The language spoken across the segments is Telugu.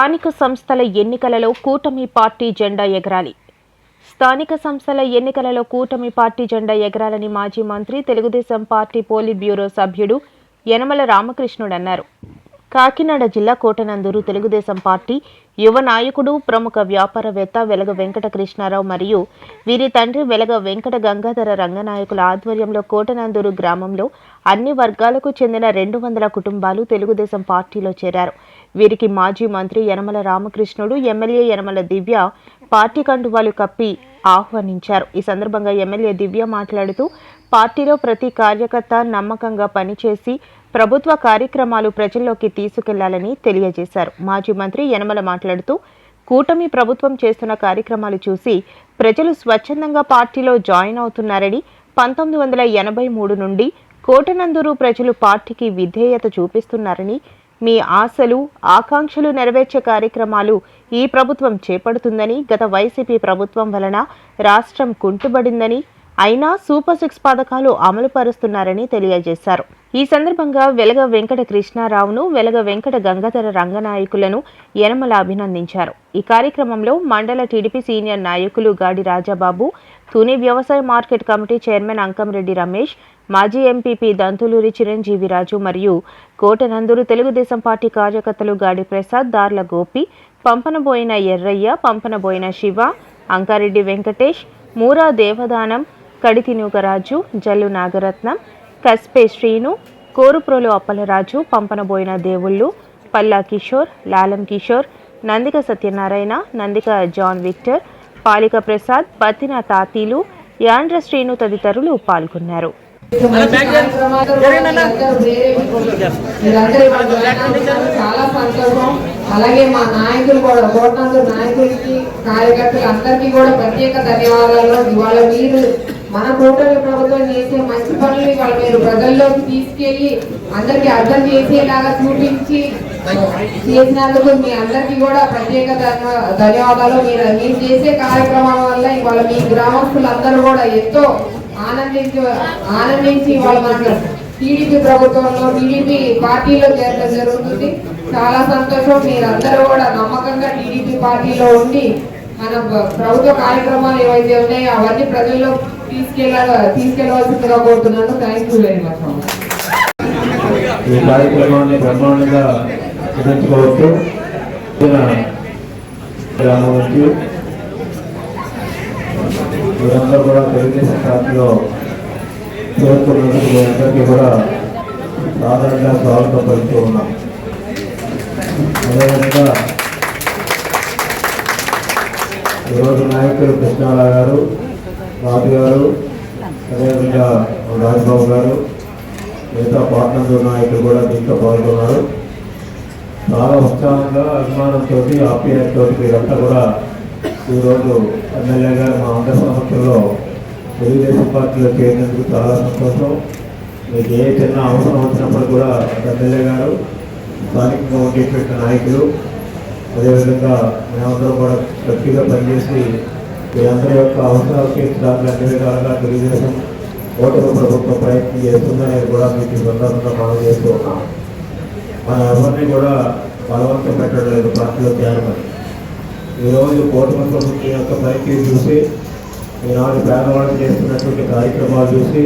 స్థానిక సంస్థల ఎన్నికలలో కూటమి పార్టీ జెండా ఎగరాలి. స్థానిక సంస్థల ఎన్నికలలో కూటమి పార్టీ జెండా ఎగరాలని మాజీ మంత్రి తెలుగుదేశం పార్టీ పోలిట్ బ్యూరో సభ్యుడు యనమల రామకృష్ణుడు అన్నారు కాకినాడ జిల్లా కోటనందూరు తెలుగుదేశం పార్టీ యువ నాయకుడు ప్రముఖ వ్యాపారవేత్త వెలగ వెంకట కృష్ణారావు మరియు వీరి తండ్రి వెలగ వెంకట గంగాధర రంగనాయకుల ఆధ్వర్యంలో కోటనందూరు గ్రామంలో అన్ని వర్గాలకు చెందిన రెండు వందల కుటుంబాలు తెలుగుదేశం పార్టీలో చేరారు. వీరికి మాజీ మంత్రి యనమల రామకృష్ణుడు ఎమ్మెల్యే యనమల దివ్య పార్టీ కండువాలు కప్పి ఆహ్వానించారు. ఈ సందర్భంగా ఎమ్మెల్యే దివ్య మాట్లాడుతూ పార్టీలో ప్రతి కార్యకర్త నమ్మకంగా పనిచేసి ప్రభుత్వ కార్యక్రమాలు ప్రజల్లోకి తీసుకెళ్ళాలని తెలియజేశారు. మాజీ మంత్రి యనమల మాట్లాడుతూ కూటమి ప్రభుత్వం చేస్తున్న కార్యక్రమాలు చూసి ప్రజలు స్వచ్ఛందంగా పార్టీలో జాయిన్ అవుతున్నారని పంతొమ్మిది వందల ఎనభై మూడు నుండి కోటనందూరు ప్రజలు పార్టీకి విధేయత చూపిస్తున్నారని మీ ఆశలు ఆకాంక్షలు నెరవేర్చే కార్యక్రమాలు ఈ ప్రభుత్వం చేపడుతుందని గత వైసీపీ ప్రభుత్వం వలన రాష్ట్రం కుంటుబడిందని అయినా సూపర్ సిక్స్ పథకాలు అమలు పరుస్తున్నారని తెలియజేశారు. ఈ సందర్భంగా వెలగ వెంకట కృష్ణారావును వెలగ వెంకట గంగాధర రంగనాయకులను యనమల అభినందించారు. ఈ కార్యక్రమంలో మండల టీడీపీ సీనియర్ నాయకులు గాడి రాజాబాబు తుని వ్యవసాయ market committee chairman Ankamreddy Ramesh మాజీ ఎంపీపీ దంతులూరి చిరంజీవి రాజు మరియు కోటనందూరు తెలుగుదేశం పార్టీ కార్యకర్తలు గాడి ప్రసాద్ దార్ల గోపి పంపనబోయిన ఎర్రయ్య పంపనబోయిన శివ అంకారెడ్డి వెంకటేష్ మూరా దేవదానం కడితినూగరాజు జల్లు నాగరత్నం కస్పే శ్రీను కోరుప్రోలు అప్పలరాజు పంపనబోయిన దేవుళ్ళు పల్లా కిషోర్ లాలం కిషోర్ నందిక సత్యనారాయణ నందిక జాన్ విక్టర్ పాలిక ప్రసాద్ పత్తిన తాతీలు యాండ్ర శ్రీను తదితరులు పాల్గొన్నారు. చాలా సంతోషం అలాగే మా నాయకులు కూడా కోటనందూరు నాయకులకి కార్యకర్తలు అందరికీ కూడా ప్రత్యేక ధన్యవాదాలు. ఇవాళ మీరు మన కూటమి ప్రభుత్వం చేసే మంచి పనులు ఇవాళ మీరు ప్రజల్లోకి తీసుకెళ్ళి అందరికి అర్థం చేసేలాగా చూపించి చేసినందుకు మీ అందరికీ కూడా ప్రత్యేక ధన్యవాదాలు. మీరు మీరు చేసే కార్యక్రమాల వల్ల ఇవాళ మీ గ్రామస్తులందరూ కూడా ఎంతో ఆనందించి ఆనందించి ఇవాళ టీడీపీ ప్రభుత్వంలో టీడీపీ పార్టీలో చేరడం జరుగుతుంది. చాలా సంతోషం. మీరందరూ కూడా నమ్మకంగా టీడీపీ పార్టీలో ఉండి మన ప్రభుత్వ కార్యక్రమాలు ఏవైతే ఉన్నాయో అవన్నీ ప్రజల్లో తీసుకెళ్ళ తీసుకెళ్ళవలసిందిగా కోరుతున్నాను. థ్యాంక్ యూ వెరీ మచ్ ఈ కార్యక్రమాన్ని బ్రహ్మాండంగా నిర్వహించుకోవచ్చు. గ్రామం మీరందరూ కూడా తెలుగుదేశం పార్టీలో చేరుకున్నందుకు అందరికీ కూడా సాధారణంగా స్వాగతం పలుకుతూ ఉన్నాం. అదేవిధంగా ఈరోజు నాయకులు కృష్ణారావు గారు బాబు గారు అదేవిధంగా రాజబాబు గారు మిగతా పార్ట్నర్ నాయకులు కూడా దీంట్లో పాల్గొన్నారు. చాలా ఉత్సాహంగా అభిమానంతో ఆప్యాయంతో మీరంతా కూడా ఈరోజు ఎమ్మెల్యే గారు మా అందరి సమక్షంలో తెలుగుదేశం పార్టీలో చేరినందుకు చాలా సంతోషం. మీకు ఏ చిన్న అవసరం వచ్చినప్పుడు కూడా ఎమ్మెల్యే గారు స్థానికంగా ఉండేటువంటి నాయకులు అదేవిధంగా మేమందరం కూడా గట్టిగా పనిచేసి మీ అందరి యొక్క అవసరాలు తీర్చడానికి అన్ని విధాలుగా తెలుగుదేశం ఓటమి ప్రభుత్వం ప్రయత్నం చేస్తుందని కూడా మీకు సందర్భంగా మనం చేస్తూ ఉన్నాం. మన ఎవరిని కూడా బలవంతం పెట్టడం లేదు పార్టీలో చేరమని. ఈరోజు కూటమి ప్రభుత్వం యొక్క పైకి చూసి ఈనాడు పేదవాళ్ళు చేస్తున్నటువంటి కార్యక్రమాలు చూసి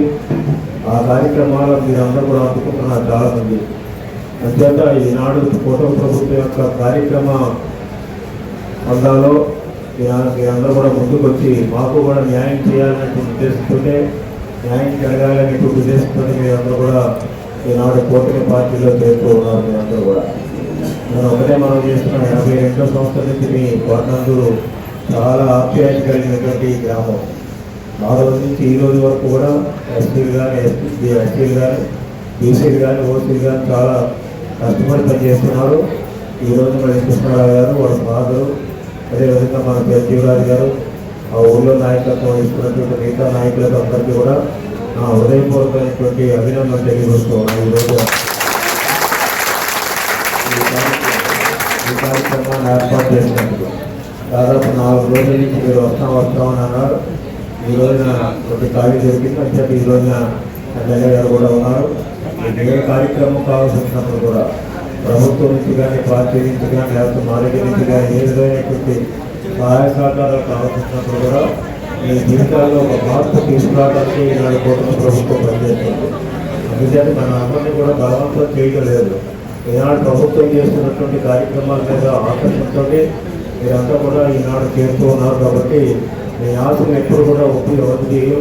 ఆ కార్యక్రమాలు మీరందరూ కూడా అందుకుంటున్నారు చాలామంది. అంచేత ఈనాడు కూటమి ప్రభుత్వం యొక్క కార్యక్రమ అందాలో మీరందరూ కూడా ముందుకు వచ్చి మాకు కూడా న్యాయం చేయాలనేటువంటి ఉద్దేశంతో న్యాయం జరగాలనేటువంటి ఉద్దేశంతో మీరందరూ కూడా ఈనాడు కూటమి పార్టీలో చేరుతూ ఉన్నారు మీరందరూ కూడా. నేను ఒకటే మనం చేస్తున్నాం యాభై రెండో సంవత్సరం నుంచి మీ కోటనందూరు చాలా ఆప్యాయత కలిగినటువంటి ఈ గ్రామం. ఆ రోజు నుంచి ఈ రోజు వరకు కూడా ఎస్పీలు కానీ ఎస్పీ ఎస్పీలు కానీ బీసీలు కానీ ఓసీలు కానీ చాలా కష్టపడి పనిచేస్తున్నారు ఈరోజు మరి కృష్ణారావు గారు వాళ్ళ ఫాదరు అదేవిధంగా మన జడ్జి గారు గారు ఆ ఊళ్ళో నాయకత్వం వహిస్తున్నటువంటి మిగతా నాయకులకు అందరికీ కూడా నా హృదయపూర్వకమైనటువంటి అభినందనలు తెలియజేస్తూ ఉన్నాను ఈరోజు కార్యక్రమాన్ని ఏర్పాటు చేసినందుకు. దాదాపు నాలుగు రోజుల నుంచి మీరు వస్తాం వస్తామని అన్నారు ఈ రోజున ఒకటి ఖాళీ దొరికింది అంటే ఈ రోజున ఎమ్మెల్యే గారు కూడా ఉన్నారు. ఏ కార్యక్రమం కావాల్సి వచ్చినప్పుడు కూడా ప్రభుత్వం నుంచి కానీ పార్టీ నుంచి కానీ లేకపోతే మారెడ్డి నుంచి కానీ ఏ విధమైనటువంటి సహాయ సహకారాలు కావాల్సి వచ్చినప్పుడు కూడా మీ జీవితాల్లో ఒక మార్పు తీసుకురావడానికి ఈనాడు కూటమి ప్రభుత్వం పనిచేస్తుంది. అందుచేత మన అందరినీ కూడా బలవంతం చేయడం లేదు. ఈనాడు ప్రభుత్వం చేస్తున్నటువంటి కార్యక్రమాల మీద ఆకర్షణతో మీరంతా కూడా ఈనాడు చేరుతూ ఉన్నారు కాబట్టి మీ ఆశలు ఎప్పుడు కూడా ఒప్పి ఎవరు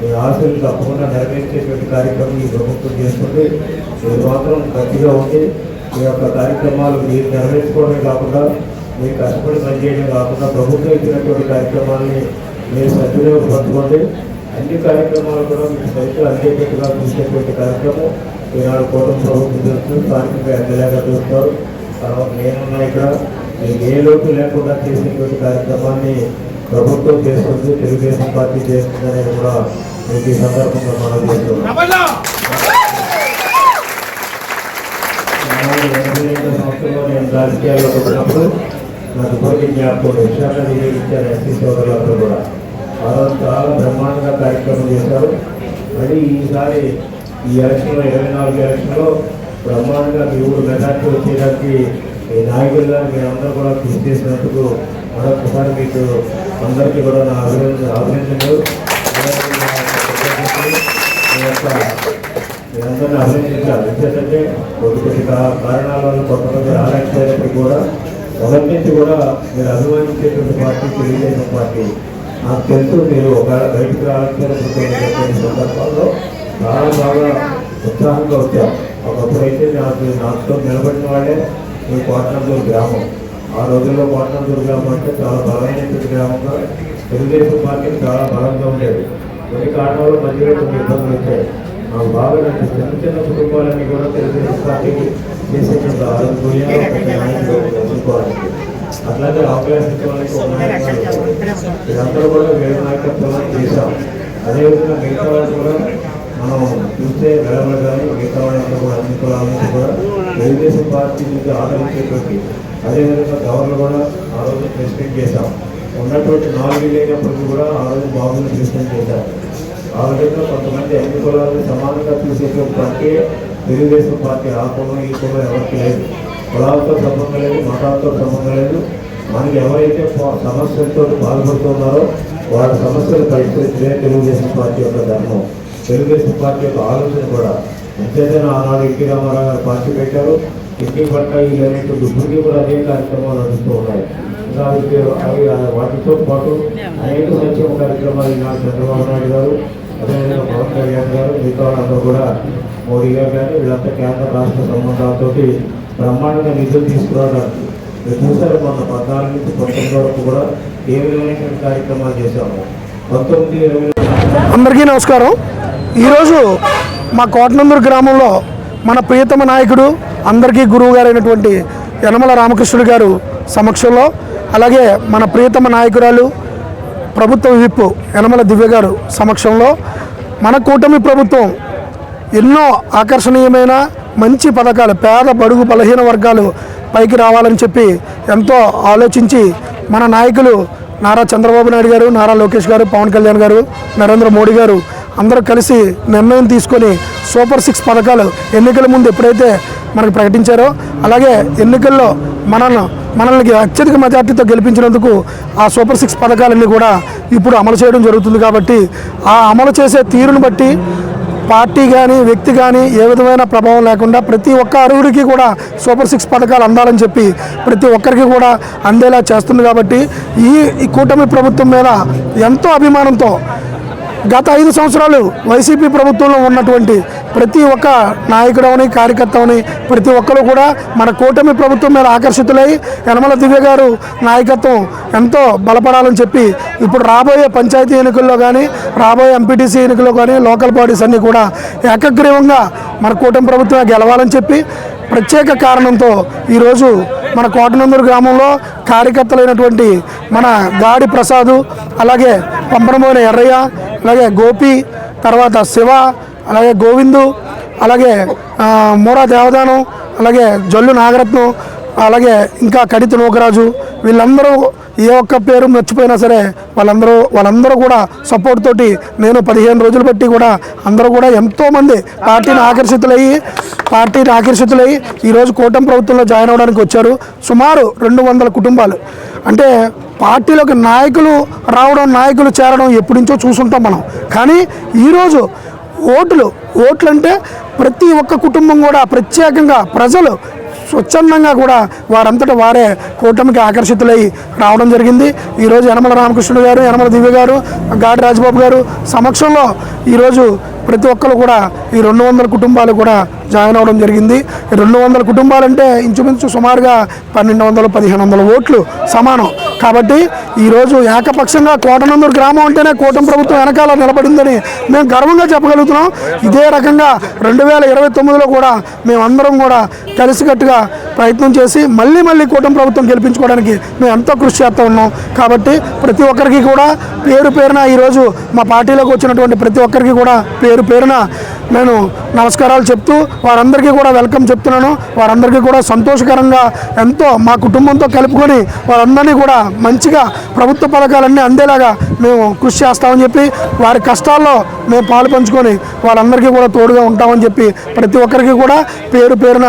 మీ ఆశలు తప్పకుండా నెరవేర్చేటువంటి కార్యక్రమం ఈ ప్రభుత్వం చేస్తుంది. మీరు మాత్రం గట్టిగా ఉండి మీ యొక్క కార్యక్రమాలు మీరు నెరవేర్చుకోవడమే కాకుండా మీరు కష్టపడి పనిచేయడమే కాకుండా ప్రభుత్వం ఇచ్చినటువంటి కార్యక్రమాలని మీరు సద్వినియోగపరచుకోండి. అన్ని కార్యక్రమాలు కూడా మీ సరిగ్గా అందేటట్టుగా చూసేటువంటి కార్యక్రమం ఈనాడు కూటమి ప్రభుత్వం చేస్తుంది స్థానికంగా ఎమ్మెల్యేగా చూస్తారు. తర్వాత నేనున్నా ఇక్కడ. మీకు ఏ లోటు లేకుండా చేసేటువంటి కార్యక్రమాన్ని ప్రభుత్వం చేస్తుంది తెలుగుదేశం పార్టీ చేస్తుంది అనేది కూడా మీకు ఈ సందర్భంగా మనం చేస్తున్నాం. సంవత్సరంలో నేను రాజకీయాల్లోకి వచ్చినప్పుడు నాకు ఇప్పటికీ జ్ఞాపకం విశాఖ నివేదించారు ఎస్సీ సోదరులందరూ కూడా. ఆ రోజు చాలా బ్రహ్మాండంగా కార్యక్రమం చేశారు. మళ్ళీ ఈసారి ఈ ఎలక్షన్లో ఇరవై నాలుగు ఎలక్షన్లో బ్రహ్మాండంగా మీ ఊరు మెజార్టీ వచ్చేదానికి ఈ నాయకులుగా మీరందరూ కూడా కృషి చేసినందుకు మరొకసారి మీకు అందరికీ కూడా నా అభినందన అభినందనలు. మీరందరినీ అభినందించాలి. ఎందుకంటే కొద్ది కొద్ది కారణాల వల్ల కొంతమంది ఆలస్యమైనప్పటికీ కూడా మొదటి నుంచి కూడా మీరు అభిమానించేటువంటి పార్టీ తెలుగుదేశం పార్టీ. నాకు తెలుసు మీరు ఒకవేళ బయటకు రావాల్సిన సందర్భాల్లో చాలా బాగా ఉత్సాహంగా వచ్చారు. ఒకప్పుడైతే నాకు నాతో నిలబడిన వాళ్ళే ఈ కోటనందూరు గ్రామం. ఆ రోజుల్లో కోటనందూరు గ్రామం అంటే చాలా బలమైనటువంటి గ్రామంగా తెలుగుదేశం పార్టీ చాలా బలంగా ఉండేది. కొన్ని కారణాలు మధ్యలో కొన్ని ఇబ్బందులు వచ్చాయి. నాకు బాగా నచ్చింది. చిన్న చిన్న కుటుంబాలన్నీ కూడా తెలుగుదేశం పార్టీకి చేసేటువంటి ఆరోగ్యం ఎదుర్కోవడానికి అట్లాగే అవకాశం ఇదంతా కూడా వేరే నాయకత్వంలో చేశాం. అదేవిధంగా మిగతా వాళ్ళు కూడా మనం చూస్తే వెలవలు కానీ మిగతా వాళ్ళంతా కూడా అన్ని కులాల కూడా తెలుగుదేశం పార్టీ నుంచి ఆదరించేటువంటి అదేవిధంగా గవర్నర్ కూడా ఆ రోజు ప్రెసిడెంట్ చేశాం. ఉన్నటువంటి నాలుగు లేనప్పటికీ కూడా ఆ రోజు బాబుని ప్రెసిడెంట్ చేశారు. ఆ విధంగా కొంతమంది అన్ని కులాలను సమానంగా చూసేటువంటి పార్టీ తెలుగుదేశం పార్టీ ఆ కులం ఈ కులం ఎవరికి లేదు. కులాలతో సంబంధం లేదు మతాలతో సంబంధం లేదు. మనకి ఎవరైతే సమస్యలతో బాధపడుతున్నారో వాళ్ళ సమస్యలు పరిష్కరించే తెలుగుదేశం పార్టీ యొక్క ధర్మం. తెలుగుదేశం పార్టీ యొక్క ఆలోచన కూడా ఎంతైతేనే ఆనాడు ఎన్టీ రామారావు గారు పార్టీ పెట్టారు ఇంటి పట్ల ఈ అనేటువంటి ఇప్పటికీ కూడా అదే కార్యక్రమాలు నడుస్తూ ఉన్నాయి. ఇంకా అవి వాటితో పాటు అనేక సంక్షేమ కార్యక్రమాలు ఈనాడు చంద్రబాబు నాయుడు గారు అదేవిధంగా పవన్ కళ్యాణ్ గారు మిగతా వాళ్ళందరూ కూడా మోడీ గారు కానీ వీళ్ళంతా కేంద్ర రాష్ట్ర సంబంధాలతోటి బ్రహ్మాండంగా నిధులు తీసుకురావడానికి. మీరు చూసారు మొన్న పద్నాలుగు నుంచి పంతొమ్మిది వరకు కూడా ఏ విధమైనటువంటి కార్యక్రమాలు చేశాము. పంతొమ్మిది ఇరవై అందరికీ నమస్కారం. ఈరోజు మా కోటనందూరు గ్రామంలో మన ప్రియతమ నాయకుడు అందరికీ గురువు గారైనటువంటి యనమల రామకృష్ణుడు గారు సమక్షంలో అలాగే మన ప్రియతమ నాయకురాలు ప్రభుత్వ విప్ యనమల దివ్య గారు సమక్షంలో మన కూటమి ప్రభుత్వం ఎన్నో ఆకర్షణీయమైన మంచి పథకాలు పేద బడుగు బలహీన వర్గాలు పైకి రావాలని చెప్పి ఎంతో ఆలోచించి మన నాయకులు నారా చంద్రబాబు నాయుడు గారు నారా లోకేష్ గారు పవన్ కళ్యాణ్ గారు నరేంద్ర మోడీ గారు అందరూ కలిసి నిర్ణయం తీసుకొని సూపర్ సిక్స్ పథకాలు ఎన్నికల ముందు ఎప్పుడైతే మనకు ప్రకటించారో అలాగే ఎన్నికల్లో మనల్ని మనల్ని అత్యధిక మెజార్టీతో గెలిపించినందుకు ఆ సూపర్ సిక్స్ పథకాలన్నీ కూడా ఇప్పుడు అమలు చేయడం జరుగుతుంది కాబట్టి ఆ అమలు చేసే తీరును బట్టి పార్టీ కానీ వ్యక్తి కానీ ఏ విధమైన ప్రభావం లేకుండా ప్రతి ఒక్క అరుగురికి కూడా సూపర్ సిక్స్ పథకాలు అందాలని చెప్పి ప్రతి ఒక్కరికి కూడా అందేలా చేస్తుంది కాబట్టి ఈ కూటమి ప్రభుత్వం మీద ఎంతో అభిమానంతో గత ఐదు సంవత్సరాలు వైసీపీ ప్రభుత్వంలో ఉన్నటువంటి ప్రతి ఒక్క నాయకుడవని కార్యకర్తవని ప్రతి ఒక్కరు కూడా మన కూటమి ప్రభుత్వం మీద ఆకర్షితులై యనమల దివ్య గారు నాయకత్వం ఎంతో బలపడాలని చెప్పి ఇప్పుడు రాబోయే పంచాయతీ ఎన్నికల్లో కానీ రాబోయే ఎంపీటీసీ ఎన్నికల్లో కానీ లోకల్ బాడీస్ అన్నీ కూడా ఏకగ్రీవంగా మన కూటమి ప్రభుత్వం గెలవాలని చెప్పి ప్రత్యేక కారణంతో ఈరోజు మన కోటనందూరు గ్రామంలో కార్యకర్తలైనటువంటి మన గాడి ప్రసాదు అలాగే పంపనమోని ఎర్రయ్య అలాగే గోపి తర్వాత శివ అలాగే గోవిందు అలాగే మూరా దేవదానం అలాగే జల్లు నాగరత్నం అలాగే ఇంకా కడిత నూకరాజు వీళ్ళందరూ ఏ ఒక్క పేరు మర్చిపోయినా సరే వాళ్ళందరూ వాళ్ళందరూ కూడా సపోర్ట్ తోటి నేను పదిహేను రోజులు బట్టి కూడా అందరూ కూడా ఎంతోమంది పార్టీని ఆకర్షితులయ్యి పార్టీని ఆకర్షితులయ్యి ఈరోజు కూటమి ప్రభుత్వంలో జాయిన్ అవ్వడానికి వచ్చారు. సుమారు రెండు వందల కుటుంబాలు. అంటే పార్టీలోకి నాయకులు రావడం నాయకులు చేరడం ఎప్పటి నుంచో చూసుంటాం మనం. కానీ ఈరోజు ఓట్లు ఓట్లు అంటే ప్రతి ఒక్క కుటుంబం కూడా ప్రత్యేకంగా ప్రజలు స్వచ్ఛందంగా కూడా వారంతట వారే కూటమికి ఆకర్షితులై రావడం జరిగింది. ఈరోజు యనమల రామకృష్ణుడు గారు యనమల దివ్య గారు గాడి రాజబాబు గారు సమక్షంలో ఈరోజు ప్రతి ఒక్కరు కూడా ఈ రెండు వందల కుటుంబాలు కూడా జాయిన్ అవ్వడం జరిగింది. ఈ రెండు వందల కుటుంబాలంటే ఇంచుమించు సుమారుగా పన్నెండు వందలు పదిహేను వందల ఓట్లు సమానం. కాబట్టి ఈరోజు ఏకపక్షంగా కోటనందూరు గ్రామం అంటేనే కూటమి ప్రభుత్వం వెనకాల నిలబడిందని మేము గర్వంగా చెప్పగలుగుతున్నాం. ఇదే రకంగా రెండు వేల ఇరవై తొమ్మిదిలో కూడా మేమందరం కూడా కలిసికట్టుగా ప్రయత్నం చేసి మళ్ళీ మళ్ళీ కూటమి ప్రభుత్వం గెలిపించుకోవడానికి మేము ఎంతో కృషి చేస్తూ ఉన్నాం. కాబట్టి ప్రతి ఒక్కరికి కూడా పేరు పేరున ఈరోజు మా పార్టీలోకి వచ్చినటువంటి ప్రతి ఒక్కరికి కూడా పేరు పేరున నేను నమస్కారాలు చెప్తూ వారందరికీ కూడా వెల్కమ్ చెప్తున్నాను. వారందరికీ కూడా సంతోషకరంగా ఎంతో మా కుటుంబంతో కలుపుకొని వారందరినీ కూడా మంచిగా ప్రభుత్వ పథకాలన్నీ అందేలాగా మేము కృషి చేస్తామని చెప్పి వారి కష్టాల్లో మేము పాలు పంచుకొని వాళ్ళందరికీ కూడా తోడుగా ఉంటామని చెప్పి ప్రతి ఒక్కరికి కూడా పేరు పేరున